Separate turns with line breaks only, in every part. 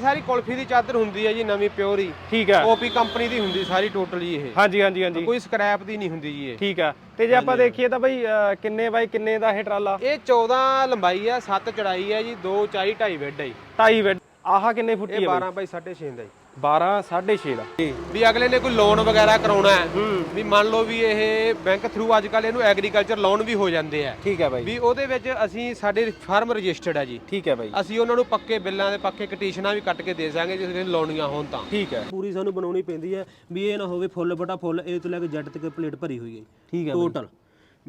ਸਾਰੀ ਕੁਲਫੀ ਦੀ ਚਾਦਰ ਹੁੰਦੀ ਹੈ ਜੀ ਨਵੀਂ ਪਿਓਰ ਹੀ।
ਠੀਕ ਹੈ।
ਓਪੀ ਕੰਪਨੀ ਦੀ ਹੁੰਦੀ ਸਾਰੀ ਟੋਟਲ ਜੀ ਇਹ।
ਹਾਂਜੀ ਹਾਂਜੀ ਹਾਂਜੀ।
ਕੋਈ ਸਕ੍ਰੈਪ ਦੀ ਨਹੀਂ ਹੁੰਦੀ ਜੀ ਇਹ।
ਠੀਕ ਹੈ। ਤੇ ਜੇ ਆਪਾਂ ਦੇਖੀਏ ਤਾਂ ਬਈ ਕਿੰਨੇ ਬਾਈ ਕਿੰਨੇ ਦਾ ਇਹ ਟਰਾਲਾ?
ਇਹ 14 ਲੰਬਾਈ ਆ 7 ਚੜਾਈ ਹੈ ਜੀ 2 ਚਾਈ 2.5 ਬੈੱਡ ਹੈ ਜੀ।
2.5 ਵੈਡ ਆਹ ਕਿੰਨੇ ਫੁੱਟੀ
ਇਹ
ਹੈ
12 ਬਾਈ 6.5 ਦਾ ਜੀ।
12 6.5 ਦਾ।
ਵੀ ਅਗਲੇ ਨੇ ਕੋਈ ਲੋਨ ਵਗੈਰਾ ਕਰਾਉਣਾ ਹੈ ਵੀ ਮੰਨ ਲਓ ਵੀ ਇਹ ਬੈਂਕ ਥਰੂ ਅੱਜ ਕੱਲ ਇਹਨੂੰ ਐਗਰੀਕਲਚਰ ਲੋਨ ਵੀ ਹੋ ਜਾਂਦੇ ਆ।
ਠੀਕ ਹੈ ਬਾਈ।
ਵੀ ਉਹਦੇ ਵਿੱਚ ਅਸੀਂ ਸਾਡੇ ਫਾਰਮ ਰਜਿਸਟਰਡ ਆ ਜੀ।
ਠੀਕ ਹੈ ਬਾਈ।
ਅਸੀਂ ਉਹਨਾਂ ਨੂੰ ਪੱਕੇ ਬਿੱਲਾਂ ਦੇ ਪੱਕੇ ਕਟੀਸ਼ਨਾਂ ਵੀ ਕੱਟ ਕੇ ਦੇ ਦਾਂਗੇ ਜੇ ਕਿਸੇ ਨੇ ਲਾਉਣੀਆਂ ਹੋਣ ਤਾਂ।
ਠੀਕ ਹੈ।
ਪੂਰੀ ਸਾਨੂੰ ਬਣਾਉਣੀ ਪੈਂਦੀ ਹੈ ਵੀ ਇਹ ਨਾ ਹੋਵੇ ਫੁੱਲ ਬਟਾ ਫੁੱਲ ਇਹ ਤੋਂ ਲੈ ਕੇ ਜੱਟ ਤੱਕ ਪਲੇਟ ਭਰੀ ਹੋਈ ਹੈ।
ਠੀਕ ਹੈ
ਟੋਟਲ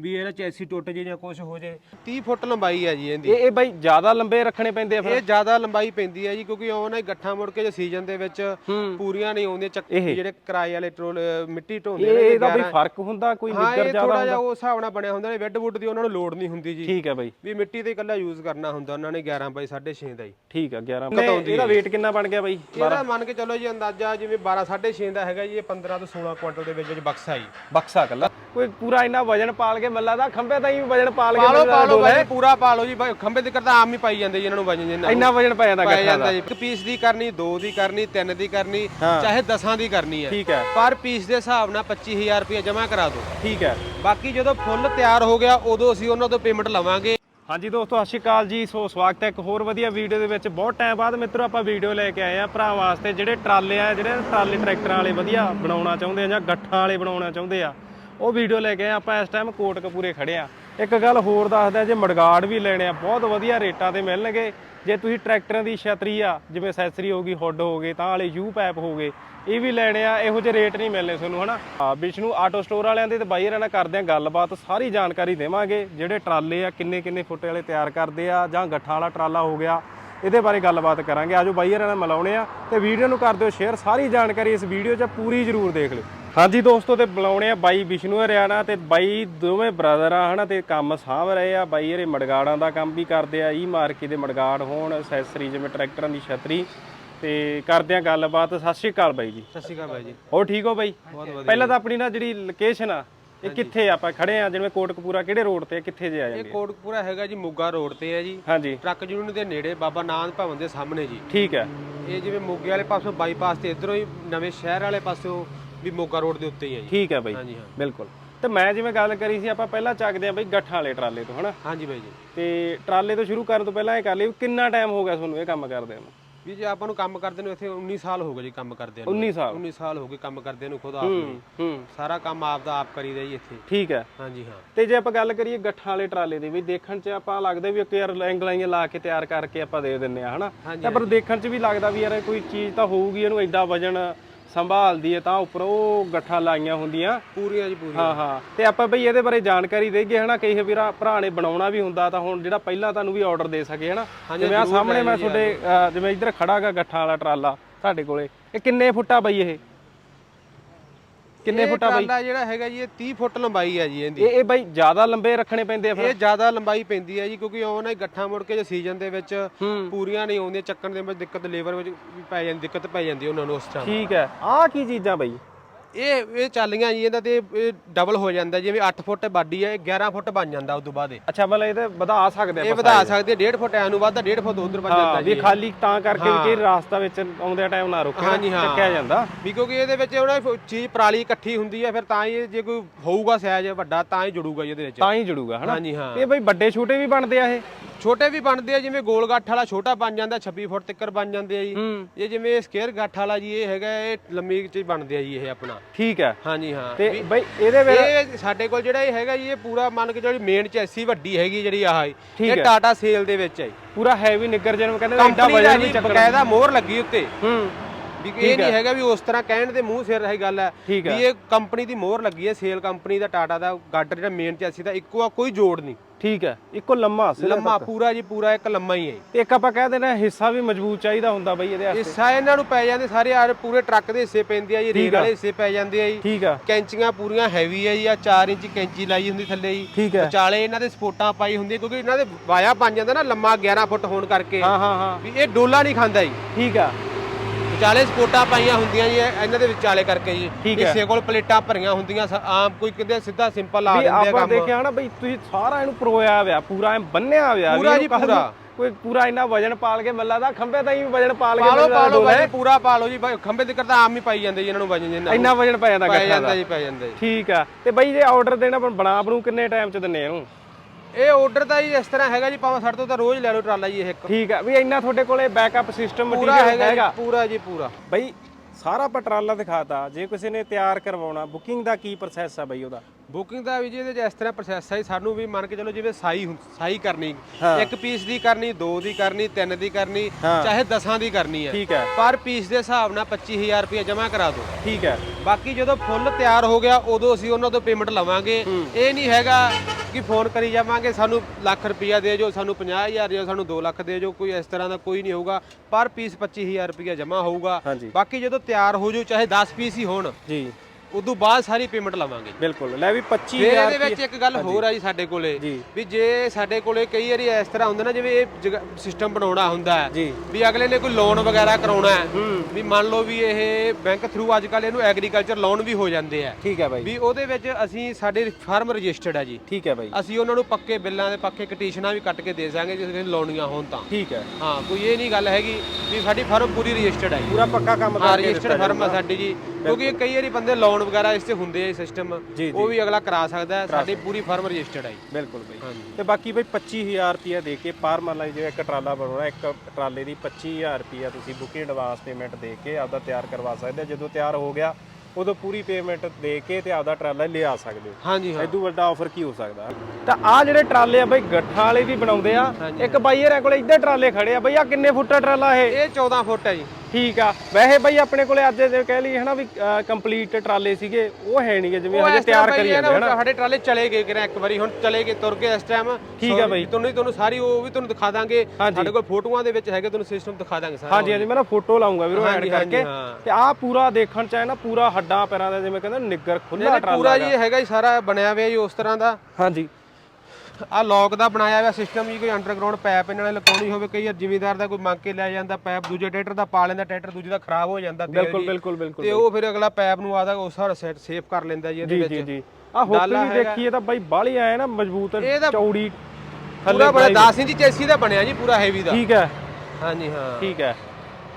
ਵੀ ਇਹਦਾ ਚੈਸੀ ਟੁੱਟ ਜੇ ਜਾਂ ਕੁਝ ਹੋ ਜੇ। 30 ਫੁੱਟ ਲੰਬਾਈ ਹੈ ਜੀ ਇਹਦੀ।
ਇਹ ਇਹ ਬਾਈ ਜ਼ਿਆਦਾ ਲੰਬੇ ਰੱਖਣੇ ਪੈਂਦੇ ਆ ਫਿਰ?
ਇਹ ਜ਼ਿਆਦਾ ਲੰਬਾਈ ਪੈਂਦੀ ਹੈ ਜੀ ਕਿਉਂਕਿ ਉਹ ਨਾ ਗੱਠਾਂ ਮੁੜ ਕੇ ਜੇ ਸੀਜ਼ਨ ਦੇ ਵਿੱਚ
ਹੂੰ।
ਪੂਰੀਆਂ ਨਹੀਂ ਆਉਂਦੀਆਂ ਚੱਕ
ਇਹ।
ਜਿਹੜੇ ਕਿਰਾਏ ਵਾਲੇ ਟਰੋਲ ਮਿੱਟੀ ਢੋਂਦੇ
ਇਹ
ਨੇ
ਇਹਦਾ ਬਈ ਫ਼ਰਕ ਹੁੰਦਾ ਕੋਈ
ਹਾਂ
ਨਿੱਗਰ
ਇਹ ਥੋੜਾ ਜਿਹਾ ਉਸ ਹਿਸਾਬ ਨਾਲ ਬਣਿਆ ਹੁੰਦਾ ਨੇ ਵੈੱਡ ਵੁੱਡ ਦੀ ਉਹਨਾਂ ਨੂੰ ਲੋੜ ਨਹੀਂ ਹੁੰਦੀ ਜੀ।
ਠੀਕ ਹੈ ਬਾਈ।
ਵੀ ਮਿੱਟੀ ਤੇ ਇਕੱਲਾ ਯੂਜ਼ ਕਰਨਾ ਹੁੰਦਾ ਉਹਨਾਂ ਨੇ 11 ਬਾਈ 6.5 ਦਾ ਜੀ
ਠੀਕ ਹੈ 11
ਘਟਾਉਂਦੀ
ਇਹਦਾ weight ਕਿੰਨਾ ਬਣ ਗਿਆ ਬਾਈ?
ਇਹਦਾ ਮੰਨ ਕੇ ਚੱਲੋ ਜੀ ਅੰਦਾਜ਼ਾ ਜਿਵੇਂ 12 6.5 ਦਾ ਹੈਗਾ ਜੀ ਇਹ 15 ਤੋਂ 16 ਕੁਇੰਟਲ ਦੇ ਵਿੱਚ ਵਿੱਚ ਬਕਸਾ ਜੀ।
ਬਕਸਾ ਕੱਲਾ ਕੋਈ ਪੂਰਾ ਇੰਨਾ ਵਜਨ ਪਾਲ ਕੇ ਮੱਲਾ ਦਾ ਖੰਭੇ ਤਾਂ ਹੀ ਵਜਨ ਪਾਲ ਕੇ
ਪਾਲੋ ਪਾਲੋ ਬਾਈ ਪੂਰਾ ਪਾਲੋ ਜੀ ਬਾਈ ਖੰਬੇ ਤੇ ਕਰਦਾ ਆਮ ਹੀ ਪਾਈ ਜਾਂਦੇ ਜੀ ਇਹਨਾਂ ਨੂੰ ਵਜਨ ਜਿੰਨਾ
ਇੰਨਾ ਵਜਨ ਪੈ ਜਾਂਦਾ ਗੱਠਾ
ਜਾਂਦਾ
ਦਾ
ਜੀ ਇੱਕ ਪੀਸ ਦੀ ਕਰਨੀ ਦੋ ਦੀ ਕਰਨੀ ਤਿੰਨ ਦੀ ਕਰਨੀ। ਚਾਹੇ ਦਸਾਂ ਦੀ ਕਰਨੀ ਹੈ।
ਠੀਕ ਹੈ।
ਪਰ ਪੀਸ ਦੇ ਹਿਸਾਬ ਨਾਲ 25000 ਰੁਪਏ ਜਮ੍ਹਾਂ ਕਰਾ ਦਿਓ।
ਠੀਕ ਹੈ।
ਬਾਕੀ ਜਦੋਂ ਫੁੱਲ ਤਿਆਰ ਹੋ ਗਿਆ ਉਦੋਂ ਅਸੀਂ ਉਹਨਾਂ ਤੋਂ ਪੇਮੈਂਟ ਲਵਾਂਗੇ।
ਹਾਂਜੀ ਦੋਸਤੋ ਸਤਿ ਸ਼੍ਰੀ ਅਕਾਲ ਜੀ। ਸੋ ਸਵਾਗਤ ਹੈ ਇੱਕ ਹੋਰ ਵਧੀਆ ਵੀਡੀਓ ਦੇ ਵਿੱਚ। ਬਹੁਤ ਟਾਈਮ ਬਾਅਦ ਮਿੱਤਰੋ ਆਪਾਂ ਵੀਡੀਓ ਲੈ ਕੇ ਆਏ ਆ ਭਰਾ ਵਾਸਤੇ ਜਿਹੜੇ ਟਰਾਲੇ ਆ ਜਿਹੜੇ ਟਰਾਲੇ ਟਰੈਕਟਰਾਂ ਵਾਲੇ ਵਧੀਆ ਬਣਾਉਣਾ ਚਾਹੁੰਦੇ ਆ ਜਾਂ ਗੱਠਾਂ ਵਾਲੇ ਬਣਾਉਣਾ ਚਾਹੁੰਦੇ ਆ। ਉਹ ਵੀਡੀਓ ਲੈ ਕੇ ਆਏ, ਆਪਾਂ ਇਸ ਟਾਈਮ ਕੋਟਕਪੂਰੇ ਖੜੇ ਆ। ਇੱਕ ਗੱਲ ਹੋਰ ਦੱਸਦਾ, ਜੇ ਮੜਗਾੜ ਵੀ ਲੈਣੇ ਆ, ਬਹੁਤ ਵਧੀਆ ਰੇਟਾਂ ਤੇ ਮਿਲਣਗੇ। ਜੇ ਤੁਸੀਂ ਟਰੈਕਟਰਾਂ ਦੀ ਛਤਰੀ ਆ, ਜਿਵੇਂ ਐਕਸੈਸਰੀ ਹੋਗੀ ਹੁੱਡ ਹੋਗੇ ਤਾਂ ਵਾਲੇ ਯੂ ਪੈਪ ਹੋਗੇ ਇਹ ਵੀ ਲੈਣੇ ਆ, ਇਹੋ ਜਿਹੇ ਰੇਟ ਨਹੀਂ ਮਿਲਨੇ ਤੁਹਾਨੂੰ, ਹਨਾ? ਹਾਂ ਵਿਸ਼ਨੂੰ ਆਟੋ ਸਟੋਰ ਵਾਲਿਆਂ ਦੇ ਤੇ ਬਾਈ ਹਰਾਂ ਨਾਲ ਕਰਦੇ ਆ ਗੱਲਬਾਤ, ਸਾਰੀ ਜਾਣਕਾਰੀ ਦੇਵਾਂਗੇ, ਜਿਹੜੇ ਟਰਾਲੇ ਆ ਕਿੰਨੇ ਕਿੰਨੇ ਫੁੱਟ ਵਾਲੇ ਤਿਆਰ ਕਰਦੇ ਆ, ਜਾਂ ਗੱਠਾਂ ਵਾਲਾ ਟਰਾਲਾ ਹੋ ਗਿਆ, ਇਹਦੇ ਬਾਰੇ ਗੱਲਬਾਤ ਕਰਾਂਗੇ। ਆਜੋ ਬਾਈ ਹਰਾਂ ਨਾਲ ਮਿਲਾਉਣੇ ਆ, ਤੇ ਵੀਡੀਓ ਨੂੰ ਕਰ ਦਿਓ ਸ਼ੇਅਰ ਸਾਰੀ ਜਾਣਕਾਰੀ ਇਸ ਵੀਡੀਓ 'ਚ ਪੂਰੀ ਜ਼ਰੂਰ ਦੇਖ ਲਿਓ। ਹਾਂਜੀ ਦੋਸਤੋ ਤੇ ਬੁਲਾਉਣੇ ਆ ਬਾਈ ਵਿਸ਼ਨੂੰ ਹਰਿਆਣਾ ਤੇ ਬਾਈ ਦੋਵੇਂ ਬ੍ਰਦਰ ਆ ਹਨਾ ਤੇ ਕੰਮ ਸਾਂਭ ਰਹੇ ਆ। ਬਾਈ ਇਹਰੇ ਮੜਗਾੜਾਂ ਦਾ ਕੰਮ ਵੀ ਕਰਦੇ ਆ ਈ ਮਾਰਕੀ ਦੇ ਮੜਗਾੜ ਹੋਣ ਐਕਸੈਸਰੀ ਜਿਵੇਂ ਟਰੈਕਟਰਾਂ ਦੀ ਛਤਰੀ। ਤੇ ਕਰਦੇ ਆ ਗੱਲਬਾਤ। ਸਤਿ ਸ਼੍ਰੀ ਅਕਾਲ ਬਾਈ ਜੀ।
ਸਤਿ ਸ਼੍ਰੀ ਅਕਾਲ ਬਾਈ ਜੀ।
ਹੋਰ ਠੀਕ ਹੋ ਬਾਈ? ਪਹਿਲਾਂ ਤਾਂ ਆਪਣੀ ਨਾ ਜਿਹੜੀ ਲੋਕੇਸ਼ਨ ਆ ਇਹ ਕਿੱਥੇ ਆ? ਆਪਾਂ ਖੜੇ ਆ ਜਿਵੇਂ ਕੋਟਕਪੂਰਾ ਕਿਹੜੇ ਰੋਡ ਤੇ ਆ? ਕਿੱਥੇ ਜੇ ਆ
ਇਹ
ਜਾਂਦੇ ਆ?
ਕੋਟਕਪੂਰਾ ਹੈਗਾ ਜੀ ਮੋਗਾ ਰੋਡ ਤੇ ਹੈ ਜੀ।
ਹਾਂਜੀ।
ਟਰੱਕ ਯੂਨੀਅਨ ਦੇ ਨੇੜੇ ਬਾਬਾ ਨਾਨਕ ਭਵਨ ਦੇ ਸਾਹਮਣੇ ਜੀ।
ਠੀਕ ਹੈ
ਇਹ ਜਿਵੇਂ ਮੋਗੇ ਵਾਲੇ ਪਾਸੋਂ ਬਾਈਪਾਸ ਤੇ ਇਧਰੋਂ ਹੀ ਨਵੇਂ ਸ਼ਹਿਰ ਵਾਲੇ ਪਾਸੋਂ ਵੀ ਮੋਗਾ ਰੋਡ ਦੇ ਉੱਤੇ ਹੀ ਹੈ ਜੀ।
ਠੀਕ ਹੈ ਬਾਈ।
ਹਾਂਜੀ ਹਾਂ।
ਬਿਲਕੁਲ। ਤੇ ਮੈਂ ਜਿਵੇਂ ਗੱਲ ਕਰੀ ਸੀ ਆਪਾਂ ਪਹਿਲਾਂ ਚੱਕਦੇ ਆ ਬਈ ਗੱਠਾਂ ਵਾਲੇ ਟਰਾਲੇ ਤੋਂ ਹਨਾ?
ਹਾਂਜੀ ਬਾਈ ਜੀ।
ਤੇ ਟਰਾਲੇ ਤੋਂ ਸ਼ੁਰੂ ਕਰਨ ਤੋਂ ਪਹਿਲਾਂ ਇਹ ਕਰ ਲਈ ਕਿੰਨਾ ਟਾਈਮ ਹੋ ਗਿਆ ਤੁਹਾਨੂੰ ਇਹ ਕੰਮ ਕਰਦੇ ਨੂੰ?
ਵੀ ਜੇ ਆਪਾਂ ਨੂੰ ਕੰਮ ਕਰਦੇ ਨੂੰ ਇੱਥੇ 19 ਸਾਲ ਹੋ ਗਏ ਜੀ ਕੰਮ ਕਰਦੇ ਨੂੰ।
19 ਸਾਲ।
19 ਸਾਲ ਹੋ ਗਏ ਕੰਮ ਕਰਦੇ ਨੂੰ ਖੁਦ ਆਪ ਨੂੰ।
ਹੂੰ।
ਸਾਰਾ ਕੰਮ ਆਪ ਦਾ ਆਪ ਕਰੀਦਾ ਜੀ ਇੱਥੇ।
ਠੀਕ ਹੈ
ਹਾਂਜੀ ਹਾਂ।
ਤੇ ਜੇ ਆਪਾਂ ਗੱਲ ਕਰੀਏ ਗੱਠਾਂ ਵਾਲੇ ਟਰਾਲੇ ਦੀ ਵੀ ਦੇਖਣ 'ਚ ਆਪਾਂ ਲੱਗਦਾ ਵੀ ਇੱਕ ਯਾਰ ਐਂਗਲਾਈਆਂ ਲਾ ਕੇ ਤਿਆਰ ਕਰਕੇ ਆਪਾਂ ਦੇ ਦਿੰਨੇ ਆ ਹਨਾ? ਪਰ ਦੇਖਣ 'ਚ ਵੀ ਲੱਗਦਾ ਵੀ ਯਾਰ ਕੋਈ ਚੀਜ਼ ਤਾਂ ਹੋਊਗੀ ਇਹਨੂੰ ਐਡਾ ਵਜਨ ਸੰਭਾਲਦੀ ਹੈ ਤਾਂ ਉੱਪਰ ਉਹ ਗੱਠਾਂ ਲਾਈਆਂ ਹੁੰਦੀਆਂ।
ਪੂਰੀਆਂ ਜੀ ਪੂਰੀਆਂ।
ਹਾਂ ਹਾਂ। ਤੇ ਆਪਾਂ ਬਈ ਇਹਦੇ ਬਾਰੇ ਜਾਣਕਾਰੀ ਦੇਈਏ ਹਨਾ ਕਈ ਵੀਰਾ ਭਰਾ ਨੇ ਬਣਾਉਣਾ ਵੀ ਹੁੰਦਾ ਤਾਂ ਹੁਣ ਜਿਹੜਾ ਪਹਿਲਾਂ ਤੁਹਾਨੂੰ ਵੀ ਆਰਡਰ ਦੇ ਸਕੇ ਹਨਾ। ਜਿਵੇਂ ਆ ਸਾਹਮਣੇ ਮੈਂ ਤੁਹਾਡੇ ਜਿਵੇਂ ਇੱਧਰ ਖੜਾਗਾ ਗੱਠਾਂ ਵਾਲਾ ਟਰਾਲਾ ਤੁਹਾਡੇ ਕੋਲੇ। ਇਹ ਕਿੰਨੇ ਫੁੱਟਾ ਬਈ ਇਹ? ਕਿੰਨੇ ਫੁੱਟਾ ਬਈ?
ਟਰਾਲਾ ਜਿਹੜਾ ਹੈਗਾ ਜੀ ਇਹ 30 ਫੁੱਟ ਲੰਬਾਈ ਹੈ ਜੀ ਇਹਦੀ।
ਇਹ ਇਹ ਬਈ ਜ਼ਿਆਦਾ ਲੰਬੇ ਰੱਖਣੇ ਪੈਂਦੇ ਆ ਫਿਰ?
ਇਹ ਜ਼ਿਆਦਾ ਲੰਬਾਈ ਪੈਂਦੀ ਹੈ ਜੀ ਕਿਉਂਕਿ ਉਹ ਨਾ ਗੱਠਾਂ ਮੁੜ ਕੇ ਜੇ ਸੀਜ਼ਨ ਦੇ ਵਿੱਚ
ਹੂੰ।
ਪੂਰੀਆਂ ਨਹੀਂ ਆਉਂਦੀਆਂ ਚੱਕਣ ਦੇ ਵਿੱਚ ਦਿੱਕਤ ਲੇਬਰ ਵਿੱਚ ਵੀ ਪੈ ਜਾਂਦੀ ਦਿੱਕਤ ਪੈ ਜਾਂਦੀ ਉਹਨਾਂ ਨੂੰ ਉਸ ਟਾਈਮ
ਠੀਕ ਹੈ। ਆਹ ਕੀ ਚੀਜ਼ਾਂ ਬਈ?
ਇਹ ਇਹ ਚੱਲੀਆਂ ਜੀ ਇਹਦਾ ਤੇ ਇਹ ਡਬਲ ਹੋ ਜਾਂਦਾ ਜਿਵੇਂ 8 ਫੁੱਟ ਬਾਡੀ ਹੈ ਇਹ 11 ਫੁੱਟ ਬਣ ਜਾਂਦਾ ਉਸ ਤੋਂ ਬਾਅਦ ਇਹ।
ਅੱਛਾ ਮਤਲਬ ਇਹਦੇ ਵਧਾ ਸਕਦੇ
ਇਹ ਵਧਾ ਸਕਦੇ 1.5 ਫੁੱਟ ਐ ਨੂੰ ਵੱਧਦਾ 1.5 ਫੁੱਟ ਉਧਰ ਵੱਜ ਜਾਂਦਾ
ਹਾਂ ਵੀ
ਜੀ
ਖਾਲੀ ਤਾਂ ਕਰਕੇ ਵੀ ਕਿ ਰਾਸਤਾ ਵਿੱਚ ਆਉਂਦੇ ਟਾਈਮ ਨਾ ਰੁਕੇ ਨਾ,
ਹਾਂਜੀ, ਹਾਂ।
ਚੱਕਿਆ ਜਾਂਦਾ।
ਵੀ ਕਿਉਂਕਿ ਇਹਦੇ ਵਿੱਚ ਉਹਨਾਂ ਚੀਜ਼ ਪਰਾਲੀ ਇਕੱਠੀ ਹੁੰਦੀ ਹੈ ਫਿਰ ਤਾਂ ਹੀ ਇਹ ਜੇ ਕੋਈ ਹੋਊਗਾ ਸਾਈਜ਼ ਵੱਡਾ ਤਾਂ ਹੀ ਜੁੜੂਗਾ ਜੀ ਇਹਦੇ ਵਿੱਚ।
ਤਾਂ ਹੀ ਜੁੜੂਗਾ ਹਨਾ?
ਹਾਂਜੀ ਹਾਂ।
ਇਹ ਬਈ ਵੱਡੇ ਛੋਟੇ ਵੀ ਬਣਦੇ ਆ ਇਹ?
ਛੋਟੇ ਵੀ ਬਣਦੇ ਆ ਜਿਵੇਂ ਗੋਲ ਗੱਠ ਵਾਲਾ ਛੋਟਾ ਬਣ ਜਾਂਦਾ 26 ਫੁੱਟ ਤੱਕ ਬਣ ਜਾਂਦੇ ਆ ਜੀ। ਇਹ ਜਿਵੇਂ ਸਕੁਅਰ ਗੱਠ ਵਾਲਾ ਜੀ ਇਹ ਹੈਗਾ ਇਹ ਲੰਮੀ ਚ ਬਣਦੇ ਆ ਜੀ ਇਹ ਆਪਣਾ।
ਠੀਕ ਹੈ।
ਹਾਂਜੀ ਹਾਂ।
ਤੇ ਬਈ ਇਹਦੇ ਵਿੱਚ
ਇਹ ਸਾਡੇ ਕੋਲ ਜਿਹੜਾ ਇਹ ਹੈਗਾ ਜੀ ਇਹ ਪੂਰਾ ਮੰਨ ਕੇ ਜਿਹੜੀ ਮੇਨ ਚੈਸੀ ਵੱਡੀ ਹੈਗੀ ਜਿਹੜੀ ਆਹ ਇਹ
ਠੀਕ ਹੈ।
ਟਾਟਾ ਸੇਲ ਦੇ ਵਿੱਚ ਹੈ।
ਪੂਰਾ ਹੈਵੀ ਨਿੱਗਰ ਜਿਹਨੂੰ ਕਹਿੰਦੇ ਐਡਾ
ਕੰਪਨੀ ਦਾ
ਵਜਨ
ਜੀ ਬਕਾਇਦਾ ਮੋਹਰ ਲੱਗੀ ਉੱਤੇ।
ਹੂੰ।
ਵੀ ਇਹ ਨਹੀਂ ਹੈਗਾ ਵੀ ਉਸ ਤਰ੍ਹਾਂ ਕਹਿਣ ਦੇ ਮੂੰਹ ਸਿਰ ਰਹੀ ਗੱਲ ਹੈ।
ਠੀਕ ਹੈ।
ਵੀ ਇਹ ਕੰਪਨੀ ਦੀ ਮੋਹਰ ਲੱਗੀ ਹੈ ਸੇਲ ਕੰਪਨੀ ਦਾ ਟਾਟਾ ਦਾ ਗਾਡਰ ਜਿਹੜਾ ਮੇਨ ਚੈਸੀ ਦਾ ਇੱਕੋ ਆ ਕੋਈ ਜੋੜ ਨਹੀਂ।
ਠੀਕ ਹੈ ਇੱਕੋ ਲੰਮਾ ਸਿਰ
ਲੰਮਾ ਪੂਰਾ ਜੀ ਪੂਰਾ ਇੱਕ ਲੰਮਾ ਹੀ ਹੈ ਜੀ।
ਤੇ ਇੱਕ ਆਪਾਂ ਕਹਿ ਹਾਂ ਹਿੱਸਾ ਵੀ ਮਜ਼ਬੂਤ ਚਾਹੀਦਾ ਹੁੰਦਾ ਬਈ ਇਹਦੇ ਵਾਸਤੇ।
ਹਿੱਸਾ ਇਹਨਾਂ ਨੂੰ ਪੈ ਜਾਂਦੇ ਸਾਰੇ ਆ ਪੂਰੇ ਟਰੱਕ ਦੇ ਹਿੱਸੇ ਪੈਂਦੇ ਆ ਜੀ ਰੇਲ ਵਾਲੇ ਹਿੱਸੇ ਪੈ ਜਾਂਦੇ ਆ ਜੀ।
ਠੀਕ ਆ।
ਕੈਂਚੀਆਂ ਪੂਰੀਆਂ ਹੈਵੀ ਆ ਜੀ ਆ 4 ਇੰਚ ਕੈਂਚੀ ਲਾਈ ਹੁੰਦੀ ਥੱਲੇ ਜੀ।
ਠੀਕ ਹੈ
ਵਿਚਾਲੇ ਇਹਨਾਂ ਦੇ ਸਪੋਰਟਾਂ ਪਾਈ ਹੁੰਦੀ ਕਿਉਂਕਿ ਇਹਨਾਂ ਦੇ ਵਾਇਆ ਬਣ ਜਾਂਦਾ ਨਾ ਲੰਮਾ 11 ਫੁੱਟ ਹੋਣ ਕਰਕੇ।
ਹਾਂ ਹਾਂ ਹਾਂ।
ਵੀ ਇਹ ਡੋਲਾ ਨਹੀਂ ਖਾਂਦਾ ਜੀ।
ਠੀਕ ਆ।
ਵਿਚਾਲੇ ਸਪੋਰਟਾਂ ਪਾਈਆਂ ਹੁੰਦੀਆਂ ਜੀ ਇਹ- ਇਹਨਾਂ ਦੇ ਵਿਚਾਲੇ ਕਰਕੇ ਜੀ।
ਠੀਕ ਹੈ।
ਹਿੱਸੇ ਕੋਲ ਪਲੇਟਾਂ ਭਰੀਆਂ ਹੁੰਦੀਆਂ ਸ- ਆਮ ਕੋਈ ਕਿਤੇ ਸਿੱਧਾ ਸਿੰਪਲ ਲਾ
ਵੀ
ਦਿੰਦੇ ਆ
ਆਪਾਂ
ਕੰਮ।
ਦੇਖਿਆ ਨਾ ਬਈ ਤੁਸੀਂ ਸਾਰਾ ਇਹਨੂੰ ਪਰੋਇਆ ਹੋਇਆ ਪੂਰਾ ਐ ਬੰਨਿਆ ਹੋਇਆ ਵੀ
ਪੂਰਾ ਜੀ ਪੂਰਾ।
ਕੋਈ ਪੂਰਾ ਇੰਨਾ ਵਜਨ ਪਾਲ ਕੇ ਮੱਲਾ ਦਾ ਖੰਭੇ ਤਾਂ ਹੀ ਵਜਨ ਪਾਲ ਕੇ
ਪਾਲੋ
ਮੈਨੂੰ ਲੱਗਦਾ
ਪਾਲੋ
ਡੋਲਾ
ਬਾਈ ਪੂਰਾ ਪਾਲੋ ਜੀ ਬਾਈ ਖੰਬੇ ਤੇ ਕਰਦਾ ਆਮ ਹੀ ਪਾਈ ਜਾਂਦੇ ਜੀ ਇਹਨਾਂ ਨੂੰ ਵਜਨ ਜਿੰਨਾ
ਇੰਨਾ ਵਜਨ ਪੈ ਜਾਂਦਾ
ਪੈ
ਗੱਠਾ
ਜਾਂਦਾ
ਦਾ
ਜੀ ਪੈ ਜਾਂਦਾ ਜੀ।
ਠੀਕ ਆ। ਤੇ ਬਾਈ ਜੇ ਆਰਡਰ ਦੇਣਾ ਆਪਾਂ ਬਣਾ ਬਣੂ ਕਿੰਨੇ ਟਾਈਮ ਚ ਦਿੰਨੇ ਆ ਇਹਨੂੰ?
ਇਹ ਆਰਡਰ ਦਾ ਜੀ ਇਸ ਤਰ੍ਹਾਂ ਹੈਗਾ ਜੀ ਭਾਵੇਂ ਸਾਡੇ ਤੋਂ ਤਾਂ ਰੋਜ਼ ਲੈ ਲਓ ਟਰਾਲਾ ਜੀ ਇਹ ਇੱਕ।
ਠੀਕ ਆ ਵੀ ਇੰਨਾ ਤੁਹਾਡੇ ਕੋਲੇ ਬੈਕਅਪ ਸਿਸਟਮ
ਪੂਰਾ
ਮਟੀਰੀਅਲ
ਹੈਗਾ
ਹੈਗਾ।
ਜੀ, ਪੂਰਾ ਜੀ ਪੂਰਾ।
ਬਾਈ ਸਾਰਾ ਪਟਰਾਲਾ ਦਿਖਾਤਾ ਜੇ ਕਿਸੇ ਨੇ ਤਿਆਰ ਕਰਵਾਉਣਾ ਬੁਕਿੰਗ ਦਾ ਕੀ ਪ੍ਰੋਸੈਸ ਆ ਬਾਈ ਉਹਦਾ?
ਬੁਕਿੰਗ ਦਾ ਵੀ ਜੀ ਇਹਦੇ 'ਚ ਇਸ ਤਰ੍ਹਾਂ ਪ੍ਰੋਸੈਸ ਹੈ ਸਾਨੂੰ ਵੀ ਮੰਨ ਕੇ ਚਲੋ ਜਿਵੇਂ ਸਾਈ ਹੁੰ- ਸਾਈ ਕਰਨੀ। ਇੱਕ ਪੀਸ ਦੀ ਕਰਨੀ ਦੋ ਦੀ ਕਰਨੀ ਤਿੰਨ ਦੀ ਕਰਨੀ। ਚਾਹੇ ਦਸਾਂ ਦੀ ਕਰਨੀ ਹੈ।
ਠੀਕ ਹੈ।
ਪਰ ਪੀਸ ਦੇ ਹਿਸਾਬ ਨਾਲ 25000 ਰੁਪਏ ਜਮ੍ਹਾਂ ਕਰਾ ਦਿਓ।
ਠੀਕ ਹੈ।
ਬਾਕੀ ਜਦੋਂ ਫੁੱਲ ਤਿਆਰ ਹੋ ਗਿਆ ਉਦੋਂ ਅਸੀਂ ਉਹਨਾਂ ਤੋਂ ਪੇਮੈਂਟ ਲਵਾਂਗੇ। ਇਹ ਨਹੀਂ ਹੈਗਾ ਕਿ ਫੋਨ ਕਰੀ ਜਾਵਾਂਗੇ ਸਾਨੂੰ ਲੱਖ ਰੁਪਇਆ ਦੇ ਜੋ ਸਾਨੂੰ 50000 ਦਿਓ ਸਾਨੂੰ 2 ਲੱਖ ਦੇ ਜੋ ਕੋਈ ਇਸ ਤਰ੍ਹਾਂ ਦਾ ਕੋਈ ਨਹੀਂ ਹੋਊਗਾ। ਪਰ ਪੀਸ 25000 ਰੁਪਇਆ ਜਮ੍ਹਾਂ ਹੋਊਗਾ।
ਹਾਂਜੀ।
ਬਾਕੀ ਜਦੋਂ ਤਿਆਰ ਹੋ ਜੂ ਚਾਹੇ 10 ਪੀਸ ਹੀ ਹੋਣ।
ਜੀ।
ਉਦੋਂ ਬਾਅਦ ਸਾਰੀ ਪੇਮੈਂਟ ਲਵਾਂਗੇ
ਬਿਲਕੁਲ ਲੈ ਵੀ
ਫਿਰ
25000
ਇਹਦੇ ਵਿੱਚ ਇੱਕ ਗੱਲ ਹੋਰ ਆ ਜੀ ਸਾਡੇ ਕੋਲੇ। ਵੀ ਜੇ ਸਾਡੇ ਕੋਲੇ ਕਈ ਵਾਰੀ ਇਸ ਤਰ੍ਹਾਂ ਹੁੰਦਾ ਨਾ ਜਿਵੇਂ ਇਹ ਸਿਸਟਮ ਬਣਾਉਣਾ ਹੁੰਦਾ ਵੀ ਅਗਲੇ ਨੇ ਕੋਈ ਲੋਨ ਵਗੈਰਾ ਕਰਾਉਣਾ ਹੈ ਵੀ ਮੰਨ ਲਓ ਵੀ ਇਹ ਬੈਂਕ ਥਰੂ ਅੱਜ ਕੱਲ ਇਹਨੂੰ ਐਗਰੀਕਲਚਰ ਲੋਨ ਵੀ ਹੋ ਜਾਂਦੇ ਆ।
ਠੀਕ ਹੈ ਬਾਈ।
ਵੀ ਉਹਦੇ ਵਿੱਚ ਅਸੀਂ ਸਾਡੇ ਫਾਰਮ ਰਜਿਸਟਰਡ ਹੈ ਜੀ।
ਠੀਕ ਹੈ ਬਾਈ।
ਅਸੀਂ ਉਹਨਾਂ ਨੂੰ ਪੱਕੇ ਬਿੱਲਾਂ ਦੇ ਪੱਕੇ ਕਟੀਸ਼ਨਾਂ ਵੀ ਕੱਟ ਕੇ ਦੇ ਦਾਂਗੇ ਜੇ ਕਿਸੇ ਲਾਉਣੀਆਂ ਹੋਣ ਤਾਂ।
ਠੀਕ ਹੈ।
ਹਾਂ ਕੋਈ ਇਹ ਨਹੀਂ ਗੱਲ ਹੈਗੀ ਵੀ ਸਾਡੀ ਫਾਰਮ ਪੂਰੀ ਰਜਿਸਟਰਡ ਹੈ
ਪੂਰਾ ਪੱਕਾ ਕੰਮ ਕਰਕੇ
ਰਜਿਸਟਰਡ ਫਾਰਮ ਆ ਸਾਡੀ ਜੀ। ਕਿਉਂਕਿ ਕਈ ਵਾਰੀ ਬੰਦੇ ਲੋਨ ਵਗੈਰਾ ਇਸ ਤੇ ਹੁੰਦੇ ਆ ਸਿਸਟਮ ਉਹ ਵੀ ਅਗਲਾ ਕਰਾ ਸਕਦਾ ਸਾਡੀ ਪੂਰੀ ਫਾਰਮ ਰਜਿਸਟਰਡ ਹੈ
ਬਿਲਕੁਲ ਬਾਈ। ਤੇ ਬਾਕੀ ਬਈ 25000 ਰੁਪਿਆ ਦੇ ਕੇ ਪਰ ਮੰਨ ਲਓ ਜਿਵੇਂ ਇੱਕ ਟਰਾਲਾ ਬਣਾਉਣਾ ਇੱਕ ਟਰਾਲੇ ਦੀ 25000 ਰੁਪਿਆ ਤੁਸੀਂ ਬੁਕਿੰਗ ਐਡਵਾਂਸ ਪੇਮੈਂਟ ਦੇ ਕੇ ਆਪਦਾ ਤਿਆਰ ਕਰਵਾ ਸਕਦੇ ਜਦੋਂ ਤਿਆਰ ਹੋ ਗਿਆ ਉਦੋਂ ਪੂਰੀ ਪੇਮੈਂਟ ਦੇ ਕੇ ਤੇ ਆਪਦਾ ਟਰਾਲਾ ਲਿਆ ਸਕਦੇ ਹੋ।
ਹਾਂਜੀ ਹਾਂ।
ਇਦੋਂ ਵੱਡਾ ਆਫਰ ਕੀ ਹੋ ਸਕਦਾ? ਤਾਂ ਆ ਜਿਹੜੇ ਟਰਾਲੇ ਆ ਬਈ ਗੱਠਾਂ ਵਾਲੇ ਵੀ ਬਣਾਉਂਦੇ ਆ। ਇੱਕ ਬਾਈ ਇਹਨਾਂ ਕੋਲੇ ਇੱਧਰ ਟਰਾਲੇ ਖੜੇ ਆ ਬਈ ਆ ਕਿੰਨੇ ਫੁੱਟ ਦਾ ਟਰਾਲਾ ਇਹ?
ਇਹ 14 ਫੁੱਟ ਹੈ ਜੀ।
ਠੀਕ ਆ। ਵੈਸੇ ਬਈ ਆਪਣੇ ਕੋਲੇ ਅੱਜ ਜੇ ਕਹਿ ਲਈ ਹਨਾ ਵੀ ਕੰਪਲੀਟ ਟਰਾਲੇ ਸੀਗੇ। ਉਹ ਹੈ ਨਹੀਂਗੇ ਜਿਵੇਂ ਹਜੇ ਤਿਆਰ ਕਰੀ ਜਾਂਦੇ ਹਨਾ।
ਸਾਡੇ ਟਰਾਲੇ ਚਲੇ ਗਏ ਕਿਰਾ ਇੱਕ ਵਾਰੀ ਹੁਣ ਚਲੇ ਗਏ ਤੁਰ ਗਏ ਇਸ ਟਾਈਮ
ਠੀਕ ਆ ਬਈ।
ਤੁਹਾਨੂੰ ਤੁਹਾਨੂੰ ਸਾਰੀ ਉਹ ਵੀ ਤੁਹਾਨੂੰ ਦਿਖਾ ਦਾਂਗੇ। ਸਾਡੇ ਕੋਲ ਫੋਟੋਆਂ ਦੇ ਵਿੱਚ ਹੈਗੇ ਤੁਹਾਨੂੰ ਸਿਸਟਮ ਦਿਖਾ ਦਾਂਗੇ ਸਾਰਾ।
ਹਾਂਜੀ ਹਾਂਜੀ ਮੈਂ ਨਾ ਫੋਟੋ ਲਾਉਂਗਾ ਵੀਰੋ ਐਡ ਕਰਕੇ। ਤੇ ਆਹ ਪੂਰਾ ਦੇਖਣ ਚ ਹੈ ਨਾ ਪੂਰਾ ਹੱਡਾਂ ਪੈਰਾਂ ਦਾ ਜਿਵੇਂ ਕਹਿੰਦੇ ਨਿੱਗਰ ਖੁੱਲਾ ਟਰਾਲਾ
ਪੂਰਾ ਜੀ ਹੈਗਾ। ਜੀ ਸਾਰਾ ਬਣਿਆ ਹੋਇਆ ਜੀ ਉਸ ਤਰ੍ਹਾਂ ਦਾ।
ਹਾਂਜੀ।
ਆ ਲੌਕ ਦਾ ਬਣਾਇਆ ਹੋਇਆ ਸਿਸਟਮ ਜੀ ਕੋਈ ਅੰਡਰਗਰਾਉਂਡ ਪਾਈਪ ਇਹਨਾਂ ਨੇ ਲਗਾਉਣੀ ਹੋਵੇ ਕਈ ਵਾਰ ਜ਼ਿਮੀਦਾਰ ਦਾ ਕੋਈ ਮੰਗ ਕੇ ਲੈ ਜਾਂਦਾ ਪਾਈਪ ਦੂਜੇ ਟਰੈਕਟਰ ਦਾ ਪਾ ਲੈਂਦਾ ਟਰੈਕਟਰ ਦੂਜੇ ਦਾ ਖਰਾਬ ਹੋ ਜਾਂਦਾ ਤੇਲ
ਬਿਲਕੁਲ। ਬਿਲਕੁਲ ਬਿਲਕੁਲ
ਤੇ ਉਹ ਫਿਰ ਅਗਲਾ ਪਾਈਪ ਨੂੰ ਆਦਾ ਉਸ ਹਾਰ ਸੈਟ ਸੇਫ ਕਰ ਲੈਂਦਾ ਜੀ ਇਹਦੇ ਵਿੱਚ।
ਜੀ। ਜੀ ਆ ਹੁੱਕ ਵੀ ਦੇਖੀਏ ਤਾਂ ਬਾਈ ਬਾਹਲੀ ਆਏ ਨਾ ਮਜ਼ਬੂਤ ਚੌੜੀ
ਪੂਰਾ ਬੜਾ 10 ਇੰਚ ਚੈਸੀ ਦਾ ਬਣਿਆ ਜੀ ਪੂਰਾ ਹੈਵੀ ਦਾ।
ਠੀਕ ਹੈ।
ਹਾਂਜੀ ਹਾਂ।
ਠੀਕ ਹੈ।